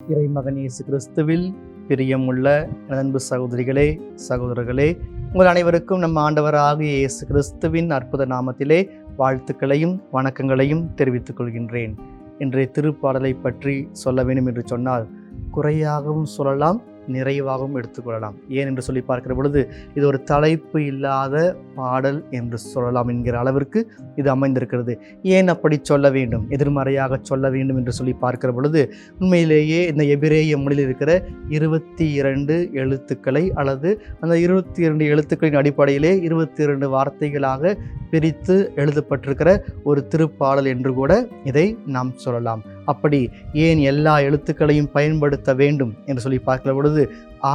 இறைமகன் இயேசு கிறிஸ்துவில் பிரியமுள்ள அன்பு சகோதரிகளே சகோதரர்களே உங்கள் அனைவருக்கும் நம் ஆண்டவராகிய இயேசு கிறிஸ்துவின் அற்புத நாமத்திலே வாழ்த்துக்களையும் வணக்கங்களையும் தெரிவித்துக் கொள்கின்றேன். இன்றைய திருப்பாடலை பற்றி சொல்ல வேண்டும் என்று சொன்னால் குறையாகவும் சொல்லலாம் நிறைவாகவும் எடுத்துக்கொள்ளலாம். ஏன் என்று சொல்லி பார்க்கிற பொழுது இது ஒரு தலைப்பு இல்லாத பாடல் என்று சொல்லலாம் என்கிற அளவிற்கு இது அமைந்திருக்கிறது. ஏன் அப்படி சொல்ல வேண்டும்? எதிர்மறையாக சொல்ல வேண்டும் என்று சொல்லி பார்க்கிற பொழுது உண்மையிலேயே இந்த எபிரேய மொழியில் இருக்கிற இருபத்தி இரண்டு எழுத்துக்களை அல்லது அந்த இருபத்தி இரண்டு எழுத்துக்களின் அடிப்படையிலே இருபத்தி இரண்டு வார்த்தைகளாக பிரித்து எழுதப்பட்டிருக்கிற ஒரு திருப்பாடல் என்று கூட இதை நாம் சொல்லலாம். அப்படி ஏன் எல்லா எழுத்துக்களையும் பயன்படுத்த வேண்டும் என்று சொல்லி பார்க்கிற பொழுது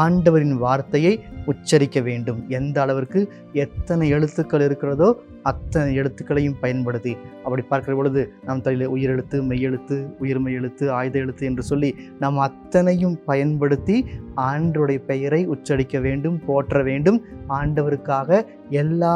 ஆண்டவரின் வார்த்தையை உச்சரிக்க வேண்டும். எந்த அளவிற்கு எத்தனை எழுத்துக்கள் இருக்கிறதோ அத்தனை எழுத்துக்களையும் பயன்படுத்தி அப்படி பார்க்கிற பொழுது நம் தலையில் உயிரெழுத்து மெய்யெழுத்து உயிர்மை எழுத்து ஆயுத எழுத்து என்று சொல்லி நாம் அத்தனையும் பயன்படுத்தி ஆண்டருடைய பெயரை உச்சரிக்க வேண்டும் போற்ற வேண்டும். ஆண்டவருக்காக எல்லா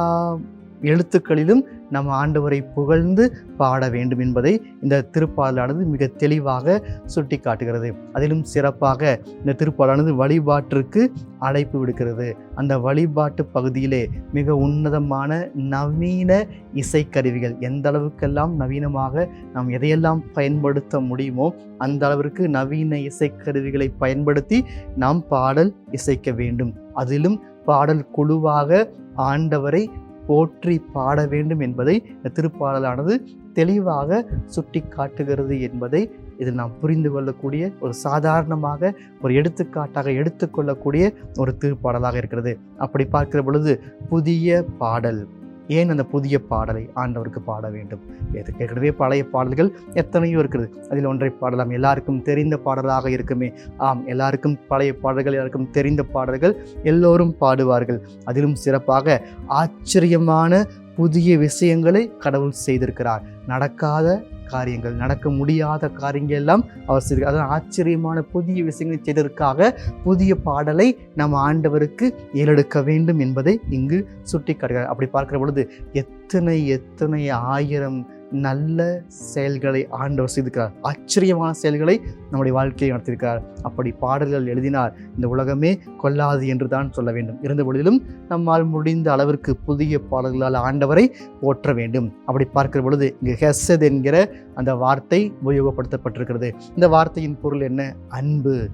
எழுத்துக்களிலும் நம் ஆண்டவரை புகழ்ந்து பாட வேண்டும் என்பதை இந்த திருப்பாடலானது மிக தெளிவாக சுட்டி காட்டுகிறது அதிலும் சிறப்பாக இந்த திருப்பாடலானது வழிபாட்டிற்கு அழைப்பு விடுக்கிறது. அந்த வழிபாட்டு பகுதியிலே மிக உன்னதமான நவீன இசைக்கருவிகள் எந்த அளவுக்கெல்லாம் நவீனமாக நாம் எதையெல்லாம் பயன்படுத்த முடியுமோ அந்த அளவிற்கு நவீன இசைக்கருவிகளை பயன்படுத்தி நாம் பாடல் இசைக்க வேண்டும். அதிலும் பாடல் குழுவாக ஆண்டவரை போற்றி பாட வேண்டும் என்பதை இந்த திருப்பாடலானது தெளிவாக சுட்டி காட்டுகிறது என்பதை இதில் நாம் புரிந்து கொள்ளக்கூடிய ஒரு சாதாரணமாக ஒரு எடுத்துக்காட்டாக எடுத்துக்கொள்ளக்கூடிய ஒரு திருப்பாடலாக இருக்கிறது. அப்படி பார்க்கிற பொழுது புதிய பாடல். ஏன் அந்த புதிய பாடலை ஆண்டவருக்கு பாட வேண்டும்? எதுக்கு ஏற்கனவே பழைய பாடல்கள் எத்தனையோ இருக்குது. அதில் ஒன்றை பாடலாம். எல்லாருக்கும் தெரிந்த பாடலாக இருக்குமே. ஆம் எல்லாருக்கும் பழைய பாடல்கள் எல்லாருக்கும் தெரிந்த பாடல்கள் எல்லோரும் பாடுவார்கள். அதிலும் சிறப்பாக ஆச்சரியமான புதிய விஷயங்களை கடவுள் செய்திருக்கிறார். நடக்காத காரியங்கள் நடக்க முடியாத காரியங்கள் எல்லாம் அவர் செய்திருக்கார். அதான் ஆச்சரியமான புதிய விஷயங்களை செய்ததற்காக புதிய பாடலை நம்ம ஆண்டவருக்கு ஏலெடுக்க வேண்டும் என்பதை இங்கு சுட்டி காட்டுகிறார் அப்படி பார்க்கிற பொழுது எத்தனை எத்தனை ஆயிரம் நல்ல செயல்களை ஆண்டவர் செய்திருக்கிறார். ஆச்சரியமான செயல்களை நம்முடைய வாழ்க்கையை நடத்தியிருக்கிறார். அப்படி பாடல்கள் எழுதினார் இந்த உலகமே கொல்லாது என்று தான் சொல்ல வேண்டும். இருந்த பொழுதிலும் நம்மால் முடிந்த அளவிற்கு புதிய பாடல்களால் ஆண்டவரை போற்ற வேண்டும். அப்படி பார்க்கிற பொழுது இங்கு ஹெசத் என்கிற அந்த வார்த்தை உபயோகப்படுத்தப்பட்டிருக்கிறது. இந்த வார்த்தையின் பொருள் என்ன? அன்பு.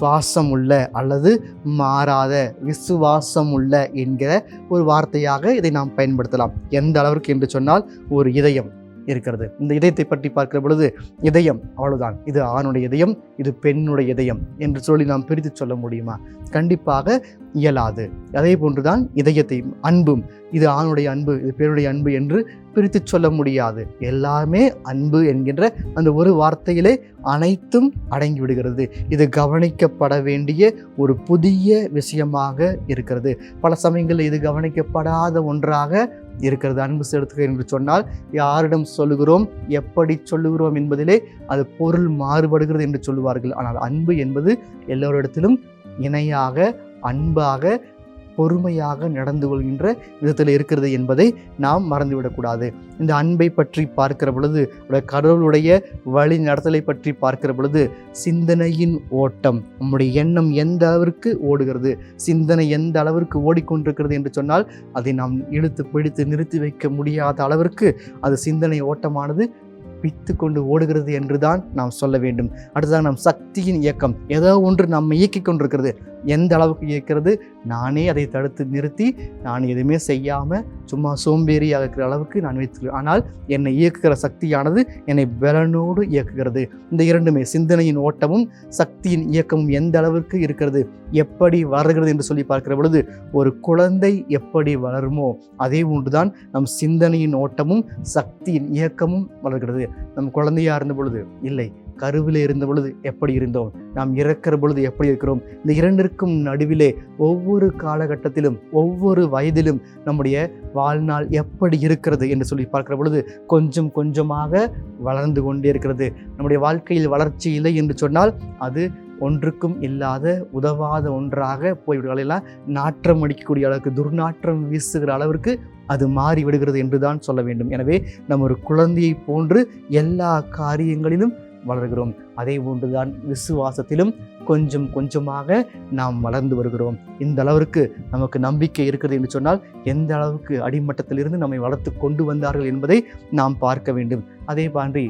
சுவாசம் உள்ள அல்லது மாறாத விசுவாசம் உள்ள என்கிற ஒரு வார்த்தையாக இதை நாம் பயன்படுத்தலாம். எந்த அளவிற்கு என்று சொன்னால் ஒரு இதயம். இருக்கிறது. இந்த இதயத்தை பற்றி பார்க்கிற பொழுது இதயம் அவ்வளவுதான். இது ஆணுடைய இதயம் இது பெண்ணுடைய இதயம் என்று சொல்லி நாம் பிரித்து சொல்ல முடியுமா? கண்டிப்பாக இயலாது. அதே போன்றுதான் இதயத்தையும் அன்பும். இது ஆணுடைய அன்பு இது பேருடைய அன்பு என்று பிரித்து சொல்ல முடியாது. எல்லாமே அன்பு என்கின்ற அந்த ஒரு வார்த்தையிலே அனைத்தும் அடங்கிவிடுகிறது. இது கவனிக்கப்பட வேண்டிய ஒரு புதிய விஷயமாக இருக்கிறது. பல சமயங்களில் இது கவனிக்கப்படாத ஒன்றாக இருக்கிறது. அன்பு செலுத்துக என்று சொன்னால் யாரிடம் சொல்லுகிறோம் எப்படி சொல்லுகிறோம் என்பதிலே அது பொருள் மாறுபடுகிறது என்று சொல்லுவார்கள். ஆனால் அன்பு என்பது எல்லோரிடத்திலும் இணையாக அன்பாக பொறுமையாக நடந்து கொள்கின்ற விதத்தில் இருக்கிறது என்பதை நாம் மறந்துவிடக்கூடாது. இந்த அன்பை பற்றி பார்க்கிற பொழுது கடவுளுடைய வழி நடத்தலை பற்றி பார்க்கிற பொழுது சிந்தனையின் ஓட்டம் நம்முடைய எண்ணம் எந்த அளவிற்கு ஓடுகிறது சிந்தனை எந்த அளவிற்கு ஓடிக்கொண்டிருக்கிறது என்று சொன்னால் அதை நாம் இழுத்து பிடித்து நிறுத்தி வைக்க முடியாத அளவிற்கு அது சிந்தனை ஓட்டமானது பித்து கொண்டு ஓடுகிறது என்று தான் நாம் சொல்ல வேண்டும். அடுத்ததாக நம் சக்தியின் இயக்கம் ஏதோ ஒன்று நம்ம இயக்கி கொண்டிருக்கிறது. எந்த அளவுக்கு இயக்கிறது? நானே அதை தடுத்து நிறுத்தி நான் எதுவுமே செய்யாமல் சும்மா சோம்பேறியாக இருக்கிற அளவுக்கு நான் வைத்துக்கிறேன் ஆனால் என்னை இயக்குகிற சக்தியானது என்னை பலனோடு இயக்குகிறது. இந்த இரண்டுமே சிந்தனையின் ஓட்டமும் சக்தியின் இயக்கமும் எந்த அளவிற்கு இருக்கிறது? எப்படி வளர்கிறது என்று சொல்லி பார்க்கிற பொழுது ஒரு குழந்தை எப்படி வளருமோ அதே ஒன்றுதான் நம் சிந்தனையின் ஓட்டமும் சக்தியின் இயக்கமும் வளர்கிறது. நம் குழந்தையாக இருந்த பொழுது இல்லை. கருவிலே இருந்த பொழுது எப்படி இருந்தோம்? நாம் இறக்கிற பொழுது எப்படி இருக்கிறோம்? இந்த இரண்டிற்கும் நடுவிலே ஒவ்வொரு காலகட்டத்திலும் ஒவ்வொரு வயதிலும் நம்முடைய வாழ்நாள் எப்படி இருக்கிறது என்று சொல்லி பார்க்கிற பொழுது கொஞ்சம் கொஞ்சமாக வளர்ந்து கொண்டே இருக்கிறது. நம்முடைய வாழ்க்கையில் வளர்ச்சி இல்லை என்று சொன்னால் அது ஒன்றுக்கும் இல்லாத உதவாத ஒன்றாக போய்விடுகளெல்லாம் நாற்றம் அடிக்கக்கூடிய அளவுக்கு துர்நாற்றம் வீசுகிற அளவிற்கு அது மாறிவிடுகிறது என்று தான் சொல்ல வேண்டும். எனவே நம்ம ஒரு குழந்தையை போன்று எல்லா காரியங்களிலும் வளர்கிறோம். அதே போன்றுதான் விசுவாசத்திலும் கொஞ்சம் கொஞ்சமாக நாம் வளர்ந்து வருகிறோம். இந்த அளவிற்கு நமக்கு நம்பிக்கை இருக்கிறது என்று சொன்னால் எந்த அளவுக்கு அடிமட்டத்திலிருந்து நம்மை வளர்த்து கொண்டு வந்தார்கள் என்பதை நாம் பார்க்க வேண்டும். அதே மாதிரி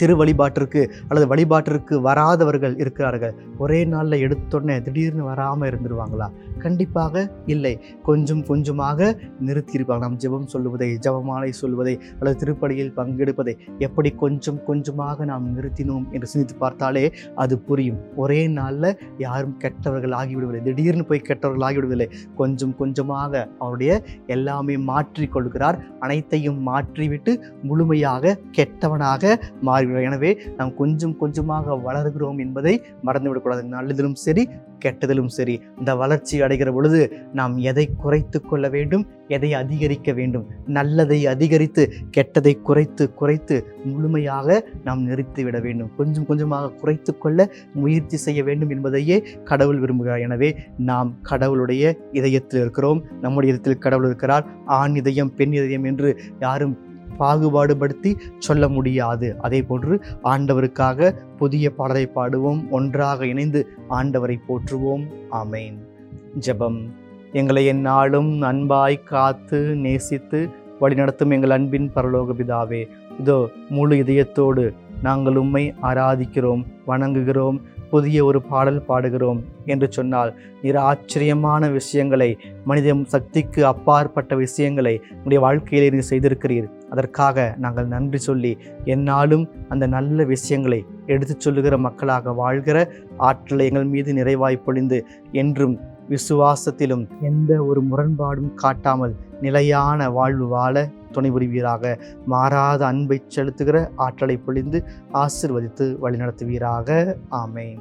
திரு வழிபாட்டிற்கு அல்லது வழிபாட்டிற்கு வராதவர்கள் இருக்கிறார்கள். ஒரே நாளில் எடுத்தோடனே திடீர்னு வராமல் இருந்துருவாங்களா? கண்டிப்பாக இல்லை. கொஞ்சம் கொஞ்சமாக நிறுத்தியிருப்பாங்க. நாம் ஜெபம் சொல்லுவதை ஜெபமாலை சொல்லுவதை அல்லது திருப்படியில் பங்கெடுப்பதை எப்படி கொஞ்சம் கொஞ்சமாக நாம் நிறுத்தினோம் என்று சிந்தித்து பார்த்தாலே அது புரியும். ஒரே நாளில் யாரும் கெட்டவர்கள் ஆகிவிடுவதில்லை. திடீர்னு போய் கெட்டவர்கள் ஆகிவிடுவதில்லை. கொஞ்சம் கொஞ்சமாக அவருடைய எல்லாமே மாற்றிக் கொள்கிறார். அனைத்தையும் மாற்றிவிட்டு முழுமையாக கெட்டவனாக மாறுகிறார் எனவே நாம் கொஞ்சம் கொஞ்சமாக வளர்கிறோம் என்பதை மறந்துவிடக்கூடாது. நல்லதிலும் சரி கெட்டதிலும் சரி. இந்த வளர்ச்சி அடைகிற பொழுது நாம் எதை குறைத்து கொள்ள வேண்டும்? எதை அதிகரிக்க வேண்டும்? நல்லதை அதிகரித்து கெட்டதை குறைத்து குறைத்து முழுமையாக நாம் நிறுத்திவிட வேண்டும். கொஞ்சம் கொஞ்சமாக குறைத்து கொள்ள முயற்சி செய்ய வேண்டும் என்பதையே கடவுள் விரும்புகிறார். எனவே நாம் கடவுளுடைய இதயத்தில் இருக்கிறோம். நம்முடைய இதயத்தில் கடவுள் இருக்கிறார். ஆண் இதயம் பெண் இதயம் என்று யாரும் பாகுபாடுபடுத்தி சொல்ல முடியாது. அதே போன்று ஆண்டவருக்காக புதிய பாடலை பாடுவோம். ஒன்றாக இணைந்து ஆண்டவரை போற்றுவோம். ஆமேன். ஜெபம். எங்களை எந்நாளும் அன்பாய் காத்து நேசித்து வழிநடத்தும் எங்கள் அன்பின் பரலோக பிதாவே இதோ முழு இதயத்தோடு நாங்கள் உம்மை ஆராதிக்கிறோம் வணங்குகிறோம். புதிய ஒரு பாடல் பாடுகிறோம் என்று சொன்னால் நிற ஆச்சரியமான விஷயங்களை மனித சக்திக்கு அப்பாற்பட்ட விஷயங்களை உங்களுடைய வாழ்க்கையிலே நீங்கள் செய்திருக்கிறீர். அதற்காக நாங்கள் நன்றி சொல்லி என்னாலும் அந்த நல்ல விஷயங்களை எடுத்துச் சொல்லுகிற மக்களாக வாழ்கிற ஆற்றலை எங்கள் மீது நிறைவாய் பொழிந்து என்றும் விசுவாசத்திலும் எந்த ஒரு முரண்பாடும் காட்டாமல் நிலையான வாழ்வு வாழ துணை புரிவீராக மாறாத அன்பை செலுத்துகிற ஆற்றலை பொழிந்து ஆசிர்வதித்து வழிநடத்துவீராக. ஆமேன்.